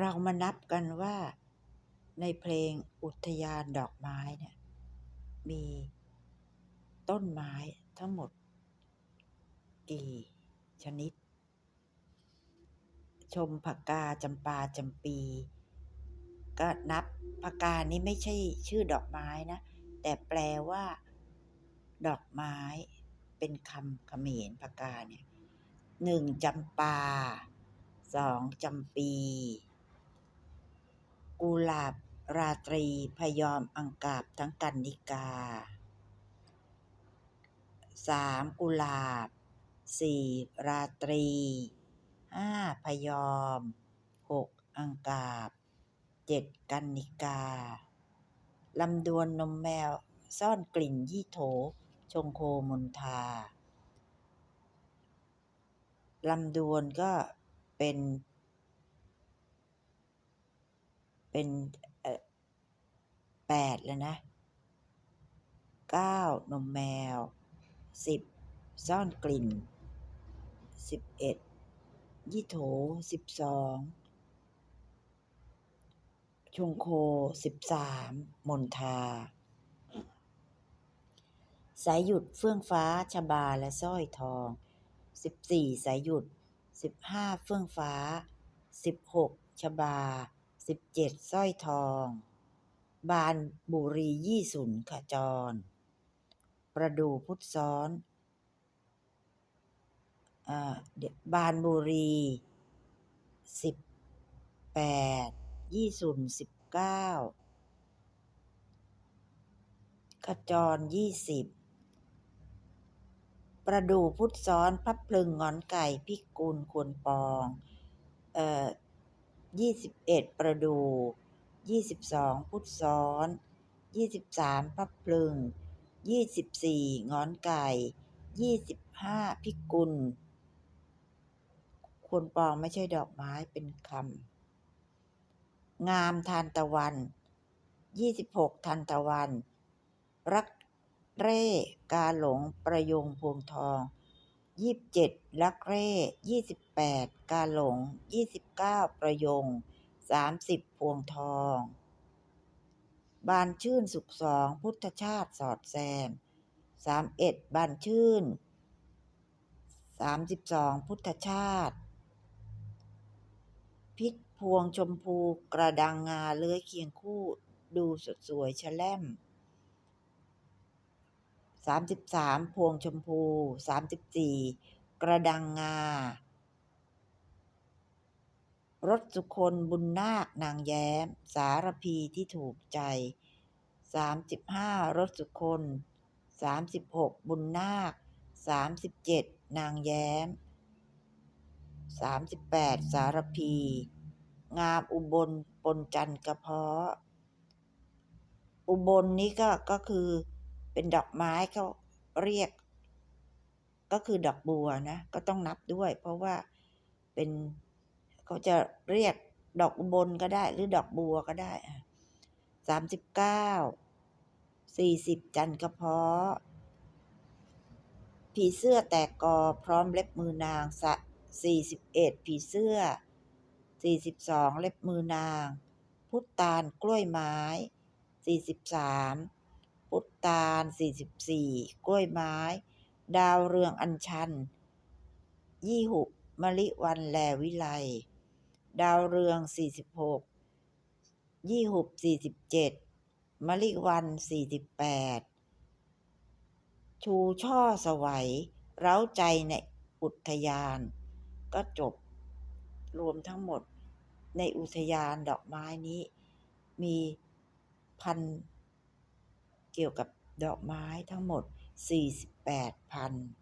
เรามานับกันว่า ในเพลงอุทยานดอกไม้เนี่ยมีต้นไม้ทั้งหมด กี่ชนิด ชมผักกาจำปาจำปี ก็นับผักกานี้ไม่ใช่ชื่อดอกไม้นะ แต่แปลว่า ดอกไม้เป็นคำเขมรผักกาเนี่ยหนึ่งจำปาสองจำปี กุหลาบราตรี พยอมอังกาบทั้งกันนิกาสามกุหลาบสี่ราตรีห้าพยอมหกอังกาบเจ็ดกันนิกา ลำดวนนมแมวซ่อนกลิ่นยี่โถ ชงโคมนทา ลำดวนก็เป็น เป็นเอ่อแปดแล้วนะเก้านมแมวสิบซ่อนกลิ่นสิบเอ็ดยี่โถสิบสองชงโคสิบสามมนทา สายหยุดเฟื่องฟ้าชบาและสร้อยทองสิบสี่สายหยุดสิบห้าเฟื่องฟ้าสิบหกชบา สิบเจ็ดสร้อยทอง บานบุรียี่สุนขจร ประดูพุทธซ้อนอ่าบานบุรีสิบแปดยี่สุนสิบเก้าขจรยี่สิบประดูพุทธซ้อนพับพลึงงอนไก่พิกุลควรปอง เอ่อ ยี่สิบเอ็ดประดูยี่สิบสองพุทธซ้อนยี่สิบสามพับพลึงยี่สิบสี่งอนไก่ยี่สิบห้าพิกุล ควรปองไม่ใช่ดอกไม้เป็นคำ งามทานตะวันยี่สิบหกทันตะวัน รักเร่กาหลงประยงพวงทอง ยี่สิบเจ็ดรักเร่ยี่สิบแปดกาหลงยี่สิบเก้าประยงสามสิบพวงทอง บานชื่นสุขสองพุทธชาติสอดแซมสามเอ็ดบานชื่นสามสิบสองพุทธชาติ พิษพวงชมพูกระดังงาเลื้อยเคียงคู่ดูสดสวยชะแล่ม สามสิบสามพวงชมพูสามสิบสี่กระดังงา รถสุคนบุญนาคนางแย้ม สารพีที่ถูกใจสามสิบห้ารถสุคนสามสิบหกบุญนาคสามสิบเจ็ดนางแย้มสามสิบแปดสารพี งามอุบลปนจันกระเพาะ อุบลนี้ก็ก็คือ เป็นดอกไม้เขาเรียก ก็คือดอกบัวนะ ก็ต้องนับด้วย เพราะว่าเป็นเขาจะเรียกดอกบลก็ได้ หรือดอกบัวก็ได้สามสิบเก้าสี่สิบจันทร์กระเพาะผีเสื้อแตกกอพร้อมเล็บมือนางสะสี่สิบเอ็ดผีเสื้อสี่สิบสองเล็บมือนาง พุทตาลกล้วยไม้สี่สิบสาม พุทตาลสี่สิบสี่กล้วยไม้ ดาวเรืองอัญชัน ยี่หุบมะลิวันแลวิไล ดาวเรืองสี่สิบหกยี่หุบสี่สิบเจ็ดมะลิวันสี่สิบแปดชูช่อสวัย เร้าใจในอุทยาน ก็จบรวมทั้งหมดในอุทยานดอกไม้นี้ มีพัน เกี่ยวกับดอกไม้ทั้งหมด 48,000